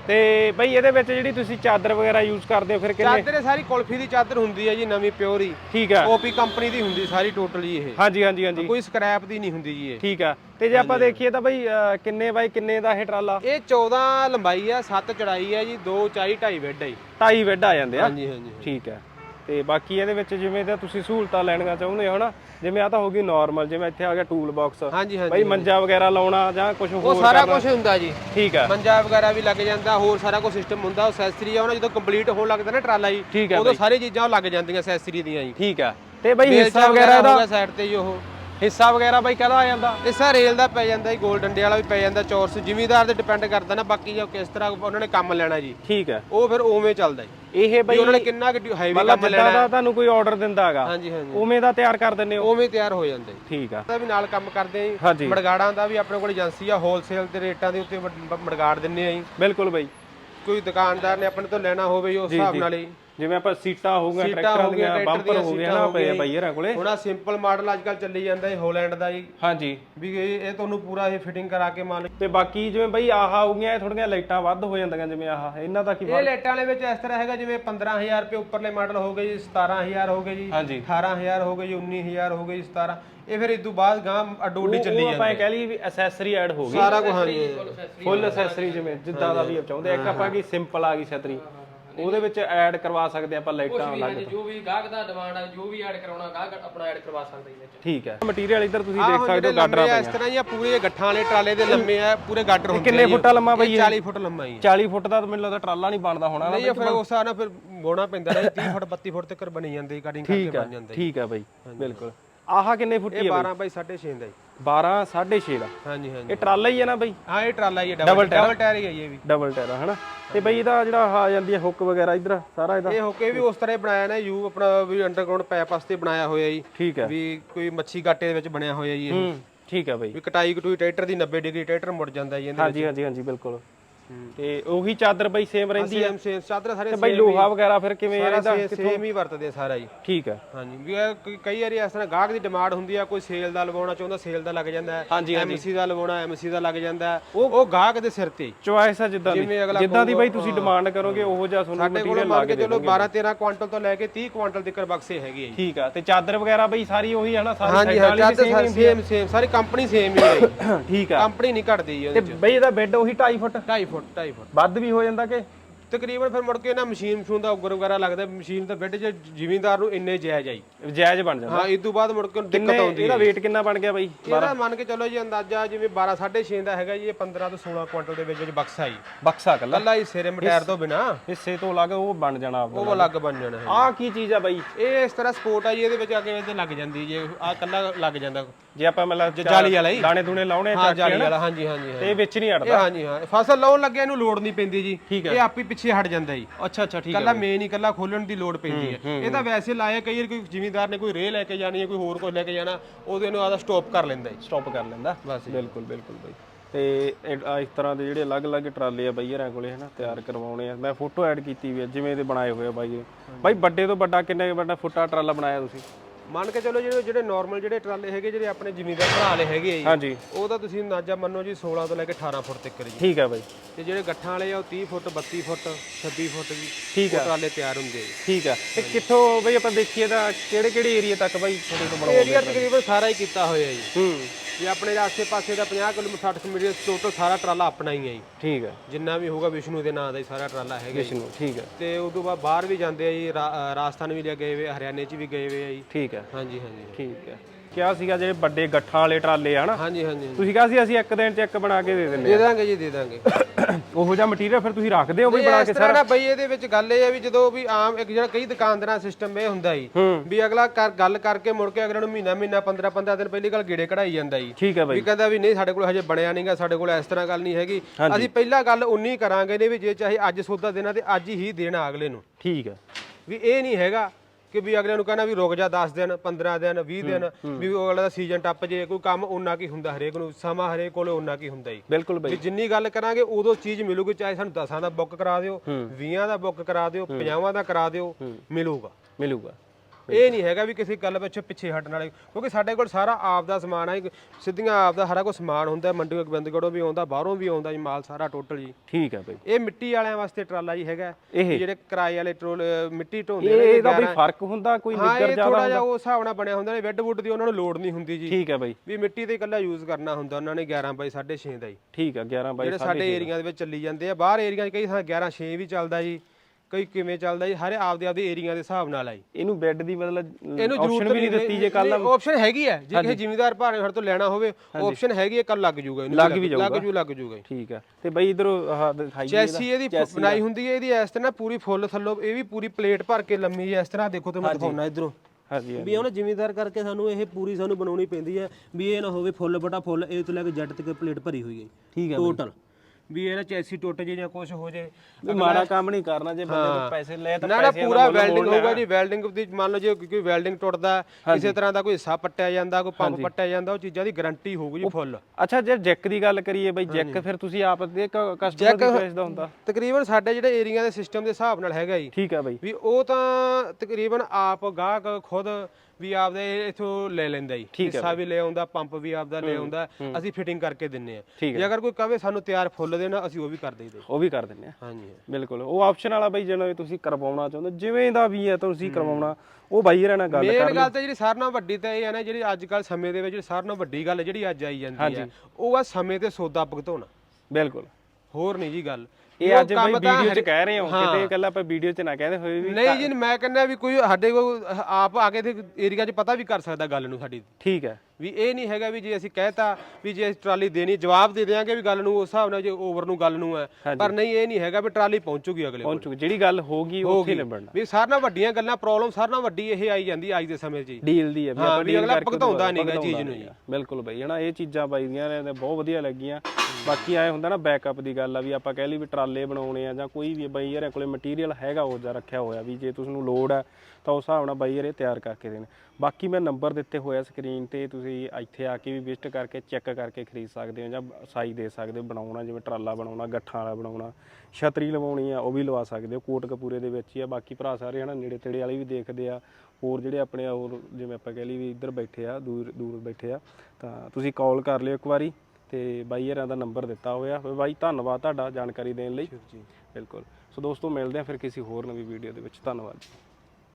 ਤੇ ਬਈ ਇਹਦੇ ਵਿੱਚ ਜਿਹੜੀ ਤੁਸੀਂ ਚਾਦਰ ਵਗੈਰਾ ਯੂਜ਼ ਕਰਦੇ ਹੋ ਫਿਰ ਕਿੰਨੇ?
ਚਾਦਰ ਇਹ ਸਾਰੀ ਕੁਲਫੀ ਦੀ ਚਾਦਰ ਹੁੰਦੀ ਹੈ ਜੀ ਨਵੀਂ ਪਿਓਰ। ਹੀ
ਠੀਕ ਹੈ
ਓਪੀ ਕੰਪਨੀ ਦੀ ਹੁੰਦੀ ਸਾਰੀ ਟੋਟਲ ਜੀ ਇਹ।
ਹਾਂਜੀ ਹਾਂਜੀ ਹਾਂਜੀ।
ਕੋਈ ਸਕ੍ਰੈਪ ਦੀ ਨਹੀਂ ਹੁੰਦੀ ਜੀ ਇਹ।
ਠੀਕ ਆ। ਤੇ ਜੇ ਆਪਾਂ ਦੇਖੀਏ ਤਾਂ ਬਈ ਅਹ, ਕਿੰਨੇ ਬਾਈ ਕਿੰਨੇ ਦਾ ਇਹ ਟਰਾਲਾ?
ਇਹ 14 ਲੰਬਾਈ ਆ 7 ਚੜਾਈ ਹੈ ਜੀ 2 ਚਾਈ 2.5 ਬੈੱਡ ਹੈ ਜੀ।
ਢਾਈ ਬੈੱਡ ਆ ਜਾਂਦੇ ਆ।
ਹਾਂਜੀ ਹਾਂਜੀ
ਠੀਕ ਹੈ ਤੇ ਬਾਕੀ ਇਹਦੇ ਵਿੱਚ ਜਿਵੇਂ ਤਾਂ ਤੁਸੀਂ ਸਹੂਲਤਾਂ ਲੈਣੀਆਂ ਚਾਹੁੰਦੇ ਹੋ ਨਾ ਜਿਵੇਂ ਆ ਤਾਂ ਹੋ ਗਈ ਨਾਰਮਲ ਜਿਵੇਂ ਇੱਥੇ ਆ ਗਿਆ ਟੂਲ ਬਾਕਸ
ਹਾਂਜੀ ਹਾਂਜੀ
ਬਈ ਮੰਜਾ ਵਗੈਰਾ ਲਾਉਣਾ ਜਾਂ ਕੁਝ
ਉਹ
ਹੋਰ
ਸਾਰਾ
ਕਰਨਾ।
ਕੁਝ ਹੁੰਦਾ ਜੀ।
ਠੀਕ ਹੈ।
ਮੰਜਾ ਵਗੈਰਾ ਵੀ ਲੱਗ ਜਾਂਦਾ ਹੋਰ ਸਾਰਾ ਕੁਝ ਸਿਸਟਮ ਹੁੰਦਾ ਉਹ ਅਸੈਸਰੀ ਆ ਉਹਨਾਂ ਜਦੋਂ ਕੰਪਲੀਟ ਹੋਣ ਲੱਗਦਾ ਨਾ ਟਰਾਲਾ ਜੀ ਉਦੋਂ ਸਾਰੀ ਚੀਜ਼ਾਂ ਉਹ ਲੱਗ ਜਾਂਦੀਆਂ ਅਸੈਸਰੀ ਦੀਆਂ ਜੀ।
ਠੀਕ ਹੈ। ਤੇ ਬਈ ਹਿੱਸਾ ਵਗੈਰਾ ਦਾ
ਸਾਈਡ ਤੇ ਜੀ ਉਹ।
ਹਿੱਸਾ ਵਗੈਰਾ ਬਈ ਕਹਦਾ ਆ ਜਾਂਦਾ?
ਇਹ ਸਾ ਰੇਲ ਦਾ ਪੈ ਜਾਂਦਾ ਜੀ ਗੋਲ ਡੰਡੇ ਵਾਲਾ ਵੀ ਪੈ ਜਾਂਦਾ ਚੌਰਸ ਜ਼ਿਮੀਦਾਰ ਤੇ ਡਿਪੈਂਡ ਕਰਦਾ ਨਾ ਬਾਕੀ ਜੋ ਕਿਸ ਤਰ੍ਹਾਂ ਉਹਨਾਂ ਨੇ ਕੰਮ ਲੈਣਾ ਜੀ।
ਠੀਕ ਹੈ।
ਉਹ ਫਿਰ ਉਵੇਂ ਚੱਲਦਾ ਜੀ।
ਇਹ ਬਈ
ਉਹਨਾਂ ਨੇ ਕਿੰਨਾ ਕਿ ਹੈਵੀ
ਮਤਲਬ
ਕੰਮ ਲੈਣਾ।
ਦਾ ਤੁਹਾਨੂੰ ਕੋਈ ਆਰਡਰ ਦਿੰਦਾ ਹੈਗਾ।
ਹਾਂਜੀ ਹਾਂਜੀ।
ਉਵੇਂ ਦਾ ਤਿਆਰ ਕਰ ਦਿੰਦੇ ਹੋ।
ਉਵੇਂ ਤਿਆਰ ਹੋ ਜਾਂਦਾ
ਠੀਕ ਆ।
ਦਾ ਵੀ ਨਾਲ ਕੰਮ ਕਰਦੇ ਆ ਜੀ। ਮੜਗਾੜਾਂ ਦਾ ਵੀ ਆਪਣੇ ਕੋਲ ਏਜੰਸੀ ਆ ਹੋਲਸੇਲ ਦੇ ਰੇਟਾਂ ਦੇ ਉੱਤੇ ਮੜ- ਮੜਗਾੜ ਦਿੰਨੇ ਆ ਜੀ।
ਬਿਲਕੁਲ ਬਈ।
ਕੋਈ ਦੁਕਾਨਦਾਰ ਨੇ ਆਪਣੇ ਤੋਂ ਲੈਣਾ ਹੋਵੇ ਉਸ ਹਿਸਾਬ ਨਾਲ ਹੀ।
ਜਿਵੇਂ ਆਪਾਂ ਸੀਟਾਂ ਟਰੈਕਟਰਾਂ
ਹੋ ਗਈਆਂ,
ਦੀਆਂ
ਟਰੈਕਟਰ
ਬੰਪਰ
ਦੀਆਂ
ਹੋ ਹਨਾ
ਹੋ
ਪਏ ਆ
ਗਈਆਂ।
ਬਈ ਇਹਨਾਂ ਕੋਲੇ।
ਹੁਣ ਆ ਸਿੰਪਲ ਮਾਡਲ ਅੱਜ ਕੱਲ ਚੱਲੀ ਜਾਂਦਾ ਹੈ ਹੋਲੈਂਡ ਦਾ ਜੀ
ਹਾਂਜੀ।
ਵੀ ਇਹ ਇਹ ਤੁਹਾਨੂੰ ਪੂਰਾ ਇਹ ਫਿਟਿੰਗ ਕਰਾ ਕੇ ਮੰਨ
ਤੇ ਬਾਕੀ ਜਿਵੇਂ ਬਈ ਆਹ ਹੋ ਗਈਆਂ ਇਹ ਥੋੜੀਆਂ ਲਾਈਟਾਂ ਵੱਧ ਹੋ ਜਾਂਦੀਆਂ ਜਿਵੇਂ ਆਹ। ਇਹਨਾਂ ਦਾ ਕੀ
ਇਹ ਲੈਟਾਂ ਵਾਲੇ ਵਿੱਚ ਇਸ ਤਰ੍ਹਾਂ ਹੈਗਾ ਜਿਵੇਂ 15000 ਰੁਪਏ ਉੱਪਰਲੇ ਮਾਡਲ ਹੋ ਗਏ ਜੀ 17000 ਹੋ ਗਏ ਜੀ
ਹਾਂਜੀ।
18000 ਹੋ ਗਏ ਜੀ 19000 ਹੋ ਗਏ ਜੀ 17 ਇਹ ਫਿਰ ਇਸ ਤੋਂ ਬਾਅਦ ਗਾਂ ਅੱਡੋ ਅੱਡੀ ਚੱਲੀ
ਉਹ ਆਪਾਂ ਇਹ
ਜਾਂਦੀ
ਕਹਿ ਲਈ ਵੀ ਐਸੈਸਰੀ ਐਡ ਹੋ ਗਈ।
ਸਾਰਾ ਕੁਝ ਹਾਂਜੀ।
ਫੁੱਲ ਐਸੈਸਰੀ ਜਿਵੇਂ ਜਿੱਦਾਂ ਦਾ ਵੀ ਆਪ ਚਾਹੁੰਦੇ। ਇੱਕ ਆਪਾਂ ਕੀ ਸਿੰਪਲ ਆ ਗਈ ਛਤਰੀ। ਉਹਦੇ ਵਿੱਚ ਐਡ ਕਰਵਾ ਸਕਦੇ ਆਪਾਂ ਲਾਈਟਾਂ ਅਲੱਗ
ਜੋ ਵੀ ਗਾਹਕ ਦਾ ਡਿਮਾਂਡ ਹੈ ਜੋ ਵੀ ਐਡ ਕਰਾਉਣਾ ਗਾਹਕ ਆਪਣਾ ਐਡ ਕਰਵਾ ਸਕਦਾ ਜੀ ਵਿੱਚ।
ਠੀਕ ਹੈ। ਮਟੀਰੀਅਲ ਇੱਧਰ ਤੁਸੀਂ ਦੇਖ ਸਕਦੇ ਹੋ ਗਾਡਰਾਂ
ਲੰਮੇ ਆ ਇਸ ਤਰ੍ਹਾਂ ਹੀ ਆ ਪੂਰੇ ਗੱਠਾਂ ਵਾਲੇ ਟਰਾਲੇ ਦੇ ਲੰਮੇ ਆ ਪੂਰੇ ਗਾਡਰ ਹੁੰਦੇ
ਕਿੰਨੇ। ਫੁੱਟਾ ਲੰਮਾ ਬਈ
ਇਹ 40 ਫੁੱਟ ਲੰਮਾ ਹੀ ਹੈ
40 ਫੁੱਟ ਦਾ ਤਾਂ ਮੈਨੂੰ ਲੱਗਦਾ ਟਰਾਲਾ ਨਹੀਂ ਬਣਦਾ ਹੋਣਾ ਨਾ
ਨਹੀਂ ਇਹ ਫਿਰ ਉਸ ਹਿਸਾਬ ਨਾਲ ਫਿਰ ਬੋਣਾ ਪੈਂਦਾ ਨਾ 30 ਫੁੱਟ 32 ਫੁੱਟ ਤੱਕ ਬਣੀ ਜਾਂਦੀ ਕਟਿੰਗ ਕਰਕੇ
ਹੈ
ਬਣ ਜਾਂਦਾ।
ਠੀਕ ਹੈ ਬਈ ਬਿਲਕੁਲ। ਆਹ ਕਿੰਨੇ ਫੁੱਟੀ
ਇਹ
ਹੈ
12 ਬਾਈ 6.5 ਦਾ ਜੀ
12 6.5 ਦਾ।
ਹਾਂਜੀ ਹਾਂਜੀ।
ਇਹ ਟਰਾਲਾ ਹੀ ਹੈ ਨਾ ਬਈ?
ਹਾਂ ਇਹ ਟਰਾਲਾ ਹੀ ਹੈ ਡਬਲ ਡਬਲ ਟਾਇਰ ਹੀ ਹੈ ਇਹ ਵੀ।
ਡਬਲ ਟਾਇਰ ਹਨਾ? ਤੇ ਬਈ ਇਹਦਾ ਜਿਹੜਾ ਆ ਜਾਂਦੀ ਹੈ ਹੁੱਕ ਵਗੈਰਾ ਇੱਧਰ ਸਾਰਾ ਇਹਦਾ?
ਇਹ ਹੋ ਕੇ ਵੀ ਉਸ ਤਰ੍ਹਾਂ ਹੀ ਬਣਾਇਆ ਨਾ ਯੂ ਆਪਣਾ ਵੀ ਅੰਡਰਗਰਾਉਂਡ ਪਾਈਪ ਵਾਸਤੇ ਬਣਾਇਆ ਹੋਇਆ ਜੀ।
ਠੀਕ ਹੈ।
ਵੀ ਕੋਈ ਮੱਛੀ ਗਾਟੇ ਦੇ ਵਿੱਚ ਬਣਿਆ ਹੋਇਆ ਜੀ ਇਹ।
ਹੂੰ ਠੀਕ ਹੈ ਬਈ।
ਵੀ ਕਟਾਈ ਕਟੂਈ ਟਰੈਕਟਰ ਦੀ 90 ਡਿਗਰੀ ਟਰੈਕਟਰ ਮੁੜ ਜਾਂਦਾ ਜੀ ਇਹਦੇ
ਹਾਂਜੀ ਹਾਂਜੀ ਹਾਂਜੀ ਬਿਲਕੁਲ। ਤੇ ਉਹੀ ਚਾਦਰ ਬਈ ਸੇਮ ਰਹਿੰਦੀ ਆ।
ਸੇਮ ਸੇਮ ਚਾਦਰ ਸਾਰੇ
ਤੇ ਬਈ ਲੋਹਾ ਵਗੈਰਾ ਫਿਰ ਕਿਵੇਂ
ਸਾਰਾ
ਇਹਦਾ
ਸੇਮ ਹੀ ਵਰਤਦੇ ਸਾਰਾ ਜੀ
ਠੀਕ ਆ।
ਹਾਂਜੀ ਵੀ ਇਹ ਕਈ- ਵਾਰੀ ਇਸ ਤਰ੍ਹਾਂ ਗਾਹਕ ਦੀ ਡਿਮਾਂਡ ਹੁੰਦੀ ਆ ਕੋਈ ਸੇਲ ਦਾ ਲਵਾਉਣਾ ਚਾਹੁੰਦਾ ਸੇਲ ਦਾ ਲੱਗ ਜਾਂਦਾ ਹੈ।
ਹਾਂਜੀ।
ਐਮਸੀ ਦਾ ਲਵਾਉਣਾ ਐਮਸੀ ਦਾ ਲੱਗ ਜਾਂਦਾ ਹੈ। ਉਹ ਗਾਹਕ ਦੇ ਸਿਰ ਤੇ। ਹੀ।
ਚੁਆਇਸ ਆ ਜਿੱਦਾਂ ਦੀ। ਜਿੱਦਾਂ ਦੀ ਬਈ ਤੁਸੀਂ ਡਿਮਾਂਡ ਕਰੋਗੇ ਉਹੋ ਜਿਹਾ ਤੁਹਾਨੂੰ ਮਟੀਰੀਅਲ ਲਾ ਕੇ
ਚਲੋ
ਦੋਗੇ
12 13 ਕੁਆਂਟਲ ਤੋਂ ਲੈ ਕੇ 30 ਕੁਆਂਟਲ ਤੱਕ ਬਕਸੇ ਹੈਗੇ
ਠੀਕ ਆ ਤੇ ਚਾਦਰ ਵਗੈਰਾ ਬਈ ਸਾਰੀ ਉਹੀ ਆ ਨਾ ਸਾਰੀ ਸਾਈਡ
ਹਾਂ
ਵਾਲੀ
ਸੇਮ ਸੇਮ ਸਾਰੀ ਕੰਪਨੀ ਸੇਮ ਹੀ ਹੈ।
ਹੀ। ਠੀਕ ਆ।
ਕੰਪਨੀ ਨਹੀਂ ਘਟਦੀ ਜੀ
ਤੇ ਬਈ ਇਹਦਾ ਬੈੱਡ ਉਹੀ 2.5 ਫੁੱਟ?
2.5 ਫੁੱਟ। 2.5 ਫੁੱਟ।
ਵੱਧ ਵੀ ਹੋ ਜਾਂਦਾ ਕਿ
ਤਕਰੀਬਨ ਫਿਰ ਮੁੜ ਕੇ ਨਾ ਮਸ਼ੀਨ ਮਸ਼ੂਨ ਦਾ ਉੱਗਰ ਵਗੈਰਾ ਲੱਗਦਾ ਮਸ਼ੀਨ ਦਾ ਬੈੱਡ ਚ ਜ਼ਿਮੀਂਦਾਰ ਨੂੰ ਇੰਨੇ ਜਾਇਜ਼ ਆਈ
ਜਾਇਜ਼ ਬਣ ਜਾਂਦਾ।
ਹਾਂ ਇਸ ਤੋਂ ਬਾਅਦ ਮੁੜ ਕੇ ਦਿੱਕਤ ਆਉਂਦੀ
ਇਹਦਾ weight ਕਿੰਨਾ ਬਣ ਗਿਆ ਬਈ?
ਇਹਦਾ ਮੰਨ ਕੇ ਚਲੋ ਜੀ ਅੰਦਾਜ਼ਾ ਜਿਵੇਂ 12 6.5 ਦਾ ਹੈਗਾ ਜੀ ਇਹ 15 ਤੋਂ 16 ਕੁਆਂਟਲ ਦੇ ਵਿੱਚ ਵਿੱਚ ਬਕਸਾ ਹੀ
ਬਕਸਾ ਕੱਲਾ
ਕੱਲਾ ਹੀ ਸਿਰੇ ਮਟਾਇਰ ਤੋਂ ਬਿਨਾ।
ਹਿੱਸੇ ਤੋਂ ਅਲੱਗ ਉਹ ਬਣ ਜਾਣਾ
ਉਹ ਅਲੱਗ ਬਣ ਜਾਣਾ
ਆਹ ਕੀ ਚੀਜ਼ ਆ ਬਈ?
ਇਹ ਇਸ ਤਰ੍ਹਾਂ ਸਪੋਰਟ ਆ ਜੀ ਇਹਦੇ ਵਿੱਚ ਆ ਕੇ ਇਹਦੇ ਲੱਗ ਜਾਂਦੀ ਜੇ ਆ ਕੱਲਾ ਲੱਗ ਜਾਂਦਾ।
ਜੇ ਆਪਾਂ ਮਤਲਬ
ਜਾਲੀ ਵਾਲਾ ਹੀ।
ਦਾਣੇ ਦੂਣੇ ਲਾਉਣੇ
ਹਾਂ ਜਾਲੀ ਵਾਲਾ ਹਾਂਜੀ ਹਾਂਜੀ ਹਾਂ
ਤੇ ਵਿੱਚ ਨਹੀਂ ਅੜਦਾ।
ਹਾਂਜੀ ਹਾਂ। ਫਸਲ ਲਾਉਣ ਲੱਗਿਆ ਇਹਨੂੰ ਲੋਡ ਨਹੀਂ ਪੈਂਦੀ ਜੀ। ਇਹ ਆਪੇ ਪਿੱਛੇ ਹਟ ਜਾਂਦਾ ਜੀ।
ਅੱਛਾ ਅੱਛਾ ਠੀਕ ਆ
ਕੱਲਾ ਮੇਨ ਹੀ ਕੱਲਾ ਖੋਲਣ ਦੀ ਲੋਡ ਪੈਂਦੀ ਹੈ ਇਹ ਤਾਂ ਵੈਸੇ ਲਾਇਆ ਕਈ ਵਾਰ ਕੋਈ ਜ਼ਿਮੀਂਦਾਰ ਨੇ ਕੋਈ ਰੇ ਲੈ ਕੇ ਜਾਣੀ ਹੈ ਕੋਈ ਹੋਰ ਕੋਈ ਲੈ ਕੇ ਜਾਣਾ ਉਹਦੇ ਨੂੰ ਆਦਾ ਸਟਾਪ ਕਰ ਲੈਂਦਾ ਜੀ।
ਸਟਾਪ ਕਰ ਲੈਂਦਾ।
ਬਸ
ਬਿਲਕੁਲ ਬਿਲਕੁਲ ਬਈ। ਤੇ ਇਸ ਤਰ੍ਹਾਂ ਦੇ ਜਿਹੜੇ ਅਲੱਗ-ਅਲੱਗ ਟਰਾਲੇ ਆ ਬਈ ਹਰਾਂ ਕੋਲੇ ਹਨਾ ਤਿਆਰ ਕਰਵਾਉਣੇ ਆ। ਮੈਂ ਫੋਟੋ ਐਡ ਕੀਤੀ ਵੀ ਆ ਜਿਵੇਂ ਇਹਦੇ ਬਣਾਏ ਹੋਏ ਆ ਬਾਈ। ਬਾਈ ਵੱਡੇ ਤੋਂ ਵੱਡਾ ਕਿੰਨੇ ਵੱਡਾ ਫੁੱਟਾ ਟਰਾਲਾ ਬਣਾਇਆ ਤੁਸੀਂ?
ਮੰਨ ਕੇ ਚਲੋ ਜਿਹੜੇ ਜਿਹੜੇ ਨਾਰਮਲ ਜਿਹੜੇ ਟਰਾਲੇ ਹੈਗੇ ਜਿਹੜੇ ਆਪਣੇ ਜ਼ਿਮੀਂਦਾਰ ਭਰਾ ਵਾਲੇ ਹੈਗੇ ਆ ਜੀ
ਹਾਂਜੀ।
ਉਹ ਤਾਂ ਤੁਸੀਂ ਅੰਦਾਜ਼ਾ ਮੰਨੋ ਜੀ 16 ਤੋਂ ਲੈ ਕੇ 18 ਫੁੱਟ ਤੱਕ ਜੀ।
ਠੀਕ ਆ ਬਾਈ।
ਤੇ ਜਿਹੜੇ ਗੱਠਾਂ ਵਾਲੇ ਆ ਉਹ 30 ਫੁੱਟ 32 ਫੁੱਟ 26 ਫੁੱਟ ਜੀ
ਠੀਕ
ਉਹ ਟਰਾਲੇ ਤਿਆਰ ਹੁੰਦੇ ਆ
ਠੀਕ ਆ। ਤੇ ਕਿੱਥੋਂ ਬਈ ਆਪਾਂ ਦੇਖੀਏ ਤਾਂ ਕਿਹੜੇ ਕਿਹੜੇ ਏਰੀਆ ਤੱਕ ਬਾਈ ਤੁਹਾਡੇ ਤੋਂ ਬਣਾਉਂਦੇ
ਏਰੀਆ ਤਕਰੀਬਨ ਸਾਰਾ ਹੀ ਕੀਤਾ ਹੋਇਆ ਜੀ।
ਹੂੰ।
ਜੇ ਆਪਣੇ ਆਸੇ ਪਾਸੇ ਦਾ 50 ਕਿਲੋਮੀਟਰ 60 ਕਿਲੋਮੀਟਰ ਟੋਟਲ ਸਾਰਾ ਟਰਾਲਾ ਆਪਣਾ ਹੀ ਹੈ ਜੀ।
ਠੀਕ ਆ
ਜਿੰਨਾ ਵੀ ਹੋਊਗਾ ਵਿਸ਼ਨੂੰ ਦੇ ਨਾਂ ਦਾ ਹੀ ਸਾਰਾ ਟਰਾਲਾ ਹੈਗਾ ਜੀ।
ਵਿਸ਼ਨੂੰ ਠੀਕ ਆ
ਤੇ ਉਦੋਂ ਬਾਅਦ ਬਾਹਰ ਵੀ ਜਾਂਦੇ ਆ ਜੀ ਰਾ- ਅ, ਰਾਜਸਥਾਨ ਵੀ ਲੈ ਗਏ ਹੋਏ ਆ, ਹਰਿਆਣੇ 'ਚ ਵੀ ਗਏ ਹੋਏ ਆ ਜੀ।
ਠੀਕ ਆ
ਹਾਂਜੀ ਹਾਂਜੀ।
ਠੀਕ ਆ ਕਿਹਾ ਸੀਗਾ ਜਿਹੜੇ ਵੱਡੇ ਗੱਠਾਂ ਵਾਲੇ ਟਰਾਲੇ ਆ ਨਾ
ਹਾਂਜੀ ਹਾਂਜੀ
ਤੁਸੀਂ ਕਿਹਾ ਸੀ ਅਸੀਂ ਇੱਕ ਦਿਨ ਚ ਇੱਕ ਬਣਾ ਕੇ ਦੇ ਦਿੰਦੇ
ਦੇ ਦਾਂਗੇ ਜੀ ਦੇ ਦਾਂਗੇ।
ਆ ਉਹੋ ਜਿਹਾ ਮਟੀਰੀਅਲ ਫਿਰ ਤੁਸੀਂ ਰੱਖਦੇ ਹੋ
ਨਹੀਂ,
ਬਣਾ ਕੇ
ਤਰ੍ਹਾਂ ਨਾ ਬਈ ਇਹਦੇ ਵਿੱਚ ਗੱਲ ਇਹ ਹੈ ਵੀ ਜਦੋਂ ਵੀ ਆਮ ਇੱਕ ਜਿਹੜਾ ਕਈ ਦੁਕਾਨਦਾਰਾਂ ਸਿਸਟਮ ਇਹ ਹੁੰਦਾ ਜੀ ਵੀ ਅਗਲਾ ਕਰ ਗੱਲ ਕਰਕੇ ਮੁੜ ਕੇ ਅਗਲੇ ਨੂੰ ਮਹੀਨਾ ਮਹੀਨਾ 15 15 ਦਿਨ ਪਹਿਲੀ ਗੱਲ ਗੇੜੇ ਕਢਾਈ ਜਾਂਦਾ ਜੀ।
ਠੀਕ ਆ ਬਾਈ।
ਵੀ ਕਹਿੰਦਾ ਵੀ ਨਹੀਂ ਸਾਡੇ ਕੋਲ ਹਜੇ ਬਣਿਆ ਨਹੀਂਗਾ ਸਾਡੇ ਕੋਲ ਇਸ ਤਰ੍ਹਾਂ ਗੱਲ ਨਹੀਂ ਹੈਗੀ। ਅਸੀਂ ਪਹਿਲਾਂ ਗੱਲ ਉਨੀ ਕਰਾਂਗੇ ਨੇ ਵੀ ਜੇ ਚਾਹੇ ਅੱਜ ਸੌਦਾ ਦੇਣਾ ਤੇ ਅੱਜ ਹੀ ਦੇਣਾ ਅਗਲੇ ਨੂੰ।
ਠੀਕ ਆ
ਵੀ ਇਹ ਨਹੀਂ ਹੈਗਾ ਕਿ ਵੀ ਅਗਲੇ ਨੂੰ ਕਹਿੰਦਾ ਵੀ ਰੁਕ ਜਾ 10 ਦਿਨ 15 ਦਿਨ 20 ਦਿਨ ਵੀ ਉਹ ਅਗਲੇ ਦਾ ਸੀਜ਼ਨ ਟੱਪ ਜੇ ਕੋਈ ਕੰਮ ਉਹਨਾਂ ਕੀ ਹੁੰਦਾ ਹਰੇਕ ਨੂੰ ਸਮਾਂ ਹਰੇਕ ਕੋਲੇ ਉਹਨਾਂ ਕੀ ਹੁੰਦਾ ਜੀ।
ਬਿਲਕੁਲ ਬਾਈ।
ਜਿੰਨੀ ਗੱਲ ਕਰਾਂਗੇ ਉਦੋਂ ਚੀਜ਼ ਮਿਲੂਗੀ ਚਾਹੇ ਸਾਨੂੰ 10 ਦਾ ਬੁੱਕ ਕਰਾ ਦਿਓ 20 ਦਾ ਬੁੱਕ ਕਰਾ ਦਿਓ 50 ਦਾ ਕਰਾ ਦਿਓ ਮਿਲੂਗਾ।
ਮਿਲੂਗਾ।
ਇਹ ਨਹੀਂ ਹੈਗਾ ਵੀ ਕਿਸੇ ਗੱਲ ਪਿੱਛੇ ਪਿੱਛੇ ਹਟਣ ਵਾਲੇ ਕਿਉਂਕਿ ਸਾਡੇ ਕੋਲ ਸਾਰਾ ਆਪ ਦਾ ਸਮਾਨ ਹੈ ਸਿੱਧੀਆਂ ਆਪ ਦਾ ਸਾਰਾ ਕੁਝ ਸਮਾਨ ਹੁੰਦਾ ਮੰਡੀ ਗੋਬਿੰਦਗੜ੍ਹੋਂ ਵੀ ਆਉਂਦਾ ਬਾਹਰੋਂ ਵੀ ਆਉਂਦਾ ਜੀ ਮਾਲ ਸਾਰਾ ਟੋਟਲ ਜੀ।
ਠੀਕ ਆ ਬਾਈ।
ਇਹ ਮਿੱਟੀ ਵਾਲਿਆਂ ਵਾਸਤੇ ਟਰਾਲਾ ਜੀ ਹੈਗਾ
ਇਹ?
ਵੀ ਜਿਹੜੇ ਕਿਰਾਏ ਵਾਲੇ ਟਰੋਲ ਮਿੱਟੀ ਢੋਂਦੇ ਨੇ
ਇਹਦਾ ਬਈ ਫ਼ਰਕ ਹੁੰਦਾ ਕੋਈ
ਹਾਂ ਇਹ
ਜ਼ਿਆਦਾ
ਥੋੜਾ ਜਿਹਾ ਉਹ ਹਿਸਾਬ ਨਾਲ ਬਣਿਆ ਹੁੰਦਾ ਨੇ ਵੈੱਡ ਵੁੱਡ ਦੀ ਉਹਨਾਂ ਨੂੰ ਲੋੜ ਨਹੀਂ ਹੁੰਦੀ ਜੀ।
ਠੀਕ ਆ ਬਾਈ।
ਵੀ ਮਿੱਟੀ ਤੇ ਇਕੱਲਾ ਯੂਜ਼ ਕਰਨਾ ਹੁੰਦਾ ਉਹਨਾਂ ਨੇ 11 ਬਾਈ 6.5 ਦਾ ਜੀ।
ਠੀਕ ਆ 11 ਬਾਈ
ਜਿਹੜੇ ਸਾਡੇ ਏਰੀਆ ਦੇ ਵਿੱਚ ਚੱਲੀ ਜਾਂਦੇ ਆ ਬਾਹਰ ਏਰੀਆ 'ਚ ਕਈ ਥਾਂ 11 6 ਵੀ ਚੱਲਦਾ ਜੀ। ਕਈ ਕਿਵੇਂ ਚੱਲਦਾ ਜੀ ਹਰੇ ਆਪਦੇ ਆਪਦੇ ਏਰੀਆ ਦੇ ਹਿਸਾਬ ਨਾਲ ਆ ਜੀ।
ਇਹਨੂੰ ਬੈੱਡ ਦੀ ਮਤਲਬ
ਇਹਨੂੰ
ਆਪਸ਼ਨ
ਜ਼ਰੂਰਤ
ਵੀ ਨਹੀਂ ਦਿੱਤੀ ਜੇ ਕੱਲ
ਆਪਸ਼ਨ ਹੈਗੀ ਹੈ। ਜੇ ਕਿਸੇ ਜ਼ਿਮੀਂਦਾਰ ਭਾਰੇ ਸਾਡੇ ਤੋਂ ਲੈਣਾ ਹੋਵੇ ਆਪਸ਼ਨ ਹੈਗੀ ਹੈ ਕੱਲ ਲੱਗ ਜੂਗਾ ਇਹਨੂੰ
ਲੱਗ ਵੀ
ਲੱਗ
ਜਾਊਗਾ।
ਜੂ ਲੱਗ ਜੂਗਾ
ਠੀਕ ਆ ਤੇ ਬਈ ਇਧਰੋਂ ਆਹ ਦਿਖਾਈਏ
ਚੈਸੀ ਇਹਦੀ ਬਣਾਈ ਹੁੰਦੀ ਹੈ ਇਹਦੀ ਇਸ ਤਰ੍ਹਾਂ ਪੂਰੀ ਫੁੱਲ ਥੱਲੋਂ ਇਹ ਵੀ ਪੂਰੀ ਪਲੇਟ ਭਰ ਕੇ ਲੰਮੀ ਹੈ ਇਸ ਤਰ੍ਹਾਂ ਦੇਖੋ ਤੇ ਮੈਂ ਦਿਖਾਉਣਾ ਇਧਰੋਂ।
ਹਾਂਜੀ
ਵੀ ਉਹਨਾਂ ਜ਼ਿਮੀਦਾਰ ਕਰਕੇ ਸਾਨੂੰ ਇਹ ਪੂਰੀ ਸਾਨੂੰ ਬਣਾਉਣੀ ਪੈਂਦੀ ਹੈ ਵੀ ਇਹ ਨਾ ਹੋਵੇ ਫੁੱਲ ਬਟਾ ਫੁੱਲ ਇਹ ਤੋਂ ਲੈ ਕੇ ਜੱਟ ਤੱਕ ਪਲੇਟ ਭਰੀ ਹੋਈ ਹੈ
ਠੀਕ ਹੈ
ਟੋਟਲ
ਵੀ ਇਹਦਾ ਚੈਸੀ ਟੁੱਟ ਜੇ ਜਾਂ ਕੁਝ ਹੋ ਜੇ।
ਵੀ ਮਾੜਾ ਕੰਮ ਨਹੀਂ ਕਰਨਾ ਜੇ ਬੰਦੇ ਨੂੰ ਪੈਸੇ ਲੈ ਤਾਂ
ਨਾ ਨਾ
ਪੈਸੇ
ਪੂਰਾ ਵੈਲਡਿੰਗ ਹੋਊਗਾ ਜੀ ਵੈਲਡਿੰਗ ਦੀ ਮੰਨ ਲਓ ਜੇ ਕੋਈ ਵੈਲਡਿੰਗ ਟੁੱਟਦਾ ਕਿਸੇ ਤਰ੍ਹਾਂ ਦਾ ਕੋਈ ਹਿੱਸਾ ਪੱਟਿਆ ਜਾਂਦਾ ਕੋਈ ਪੰਪ ਪੱਟਿਆ ਜਾਂਦਾ ਉਹ ਚੀਜ਼ਾਂ ਦੀ ਗਾਰੰਟੀ ਹੋਊਗੀ ਜੀ ਫੁੱਲ
ਅੱਛਾ ਜੇ ਜੈਕ ਦੀ ਗੱਲ ਕਰੀਏ ਬਈ ਜੈਕ ਫਿਰ ਤੁਸੀਂ ਆਪ ਦੇ ਕਸਟਮਰ ਦੀ ਚੋਇਸ ਦਾ ਹੁੰਦਾ।
ਤਕਰੀਬਨ ਸਾਡੇ ਜਿਹੜੇ ਏਰੀਆ ਦੇ ਸਿਸਟਮ ਦੇ ਹਿਸਾਬ ਨਾਲ ਹੈਗਾ ਜੀ।
ਠੀਕ ਆ ਬਈ।
ਵੀ ਉਹ ਤਾਂ ਤਕਰੀਬਨ ਆਪ ਗਾਹਕ ਖੁਦ ਵੀ ਆਪਦੇ ਇਥੋਂ ਲੈ ਲੈਂਦਾ ਜੀ। ਹਿੱਸਾ ਵੀ ਲੈ ਆਉਂਦਾ ਪੰਪ ਵੀ ਆਪਦਾ ਲੈ ਆਉਂਦਾ ਅਸੀਂ ਫਿਟਿੰਗ ਕਰਕੇ ਦਿੰਨੇ ਆ। ਜੇ ਅਗਰ ਕੋਈ ਕਵੇ ਸਾਨੂੰ ਤਿਆਰ ਫੁੱਲ ਦੇਣਾ ਅਸੀਂ ਉਹ ਵੀ ਕਰ ਦੇਈਦੇ।
ਉਹ ਵੀ ਕਰ ਦਿੰਦੇ ਆ।
ਹਾਂਜੀ
ਬਿਲਕੁਲ। ਉਹ ਆਪਸ਼ਨ ਵਾਲਾ ਬਈ ਜਿਹਨਾਂ ਤੁਸੀਂ ਕਰਵਾਉਣਾ ਚਾਹੁੰਦੇ ਜਿਵੇਂ ਦਾ ਵੀ ਹੈ ਤੁਸੀਂ ਕਰਵਾਉਣਾ ਉਹ ਬਾਈ ਨਾਲ ਗੱਲ ਕਰ
ਮੇਨ ਗੱਲ ਤਾਂ ਜਿਹੜੀ ਸਾਰਿਆਂ ਨਾਲੋਂ ਵੱਡੀ ਤਾਂ ਇਹ ਹੈ ਨਾ ਜਿਹੜੀ ਅੱਜ ਕੱਲ ਸਮੇਂ ਦੇ ਵਿੱਚ ਜਿਹੜੀ ਸਾਰਿਆਂ ਨਾਲੋਂ ਵੱਡੀ ਗੱਲ ਜਿਹੜੀ ਅੱਜ ਆਈ ਜਾਂਦੀ ਹੈ ਉਹ ਆ ਸਮੇਂ ਤੇ ਸੌਦਾ ਭੁਗਤਾਉਣਾ।
ਬਿਲਕੁ
ਹੋਰ ਨਹੀਂ ਜੀ ਗੱਲ।
ਇਹ ਅੱਜ ਬਈ ਵੀਡੀਓ 'ਚ ਕਹਿ ਰਹੇ ਹਾਂ ਕਿਤੇ ਕੱਲ ਆਪਾਂ ਵੀਡੀਓ 'ਚ ਨਾ ਕਹਿੰਦੇ ਹੋਏ ਵੀ
ਨਹੀਂ ਜੀ ਮੈਂ ਕਹਿੰਦਾ ਵੀ ਕੋਈ ਸਾਡੇ ਕੋਲ ਆਪ ਆ ਕੇ ਏਰੀਆ 'ਚ ਪਤਾ ਵੀ ਕਰ ਸਕਦਾ ਗੱਲ ਨੂੰ ਸਾਡੀ।
ਠੀਕ ਹੈ।
ਵੀ ਇਹ ਨਹੀਂ ਹੈਗਾ ਵੀ ਜੇ ਅਸੀਂ ਕਹਿਤਾ ਵੀ ਜੇ ਅਸੀਂ ਟਰਾਲੀ ਦੇਣੀ ਜਵਾਬ ਦੇ ਦਿਆਂਗੇ ਵੀ ਗੱਲ ਨੂੰ ਉਸ ਹਿਸਾਬ ਨਾਲ ਜੇ ਓਵਰ ਨੂੰ ਗੱਲ ਨੂੰ ਹੈ। ਪਰ ਨਹੀਂ ਇਹ ਨਹੀਂ ਹੈਗਾ ਵੀ ਟਰਾਲੀ ਪਹੁੰਚੂਗੀ ਅਗਲੇ ਕੋਲ।
ਪਹੁੰਚੂ ਜਿਹੜੀ ਗੱਲ ਹੋਗੀ ਉੱਥੇ ਨਿਬੜਨਾ।
ਵੀ ਸਾਰਿਆਂ ਵੱਡੀਆਂ ਗੱਲਾਂ ਪ੍ਰੋਬਲਮ ਸਾਰਿਆਂ ਵੱਡੀ ਇਹ ਆਈ ਜਾਂਦੀ ਅੱਜ ਦੇ ਸਮੇਂ 'ਚ ਜੀ।
ਡੀਲ ਦੀ ਹੈ ਵੀ
ਹਾਂ, ਵੀ ਅਗਲਾ ਭੁਗਤਾਉਂਦਾ ਨੀਗਾ ਚੀਜ਼ ਨੂੰ।
ਬਿਲਕੁਲ ਬਈ ਹਨਾ ਇਹ ਚੀਜ਼ਾਂ ਬਾਈ ਦੀਆਂ ਨੇ ਬਹੁਤ ਵਧੀਆ ਲੱਗੀਆਂ। ਬਾਕੀ ਐ ਹੁੰਦਾ ਨਾ ਬੈਕਅਪ ਦੀ ਗੱਲ ਆ ਵੀ ਆਪਾਂ ਕਹਿ ਲਈ ਵੀ ਟਰਾਲੇ ਬਣਾਉਣੇ ਆ ਜਾਂ ਕੋਈ ਵੀ ਬਾਈ ਯਾਰ ਕੋਲੇ ਮਟੀਰੀਅਲ ਹੈਗਾ ਉਹ ਜਿਹਾ ਰੱਖਿਆ ਹੋਇਆ ਵੀ ਜੇ ਤੁਸੀਂ ਨੂੰ ਲੋੜ ਹੈ ਤਾਂ ਉਸ ਹਿਸਾਬ ਨਾਲ ਬਾਈ ਇਹ ਤਿਆਰ ਕਰਕੇ ਦੇਣ। ਬਾਕੀ ਮੈਂ ਨੰਬਰ ਦਿੱਤੇ ਹੋਇਆ ਸਕਰੀਨ ਤੇ ਤੁਸੀਂ ਇੱਥੇ ਆ ਕੇ ਵੀ ਵਿਜ਼ਿਟ ਕਰਕੇ ਚੈੱਕ ਕਰਕੇ ਖਰੀਦ ਸਕਦੇ ਹੋ ਜਾਂ ਸਾਈ ਦੇ ਸਕਦੇ ਹੋ ਬਣਾਉਣਾ ਜਿਵੇਂ ਟਰਾਲਾ ਬਣਾਉਣਾ ਗੱਠਾਂ ਵਾਲਾ ਬਣਾਉਣਾ ਛਤਰੀ ਲਵਾਉਣੀ ਆ ਉਹ ਵੀ ਲਵਾ ਸਕਦੇ ਹੋ। ਕੋਟਕਪੂਰੇ ਦੇ ਵਿੱਚ ਹੀ ਆ। ਬਾਕੀ ਭਰਾ ਸਾਰੇ ਹਨਾ ਨੇੜੇ ਤੇੜੇ ਵਾਲੇ ਵੀ ਦੇਖਦੇ ਆ। ਹੋਰ ਜਿਹੜੇ ਆਪਣੇ ਆ ਹੋਰ ਜਿਵੇਂ ਆਪਾਂ ਕਹਿ ਲਈ ਵੀ ਇੱਧਰ ਬੈਠੇ ਆ ਦੂਰ ਦੂਰ ਬੈਠੇ ਆ ਤਾਂ ਤੁਸੀਂ ਕਾਲ ਕਰ ਲਿਓ ਇੱਕ ਵਾਰੀ ਤੇ ਬਾਈ ਹਰਾਂ ਦਾ ਨੰਬਰ ਦਿੱਤਾ ਹੋਇਆ। ਬਾਈ ਧੰਨਵਾਦ ਤੁਹਾਡਾ ਜਾਣਕਾਰੀ ਦੇਣ ਲਈ। ਬਿਲਕੁਲ। ਸੋ ਦੋਸਤੋ ਮਿਲਦੇ ਆ ਫਿਰ ਕਿਸੇ ਹੋਰ ਨਵੀਂ ਵੀਡੀਓ ਦੇ ਵਿੱਚ। ਧੰਨਵਾਦ ਜੀ।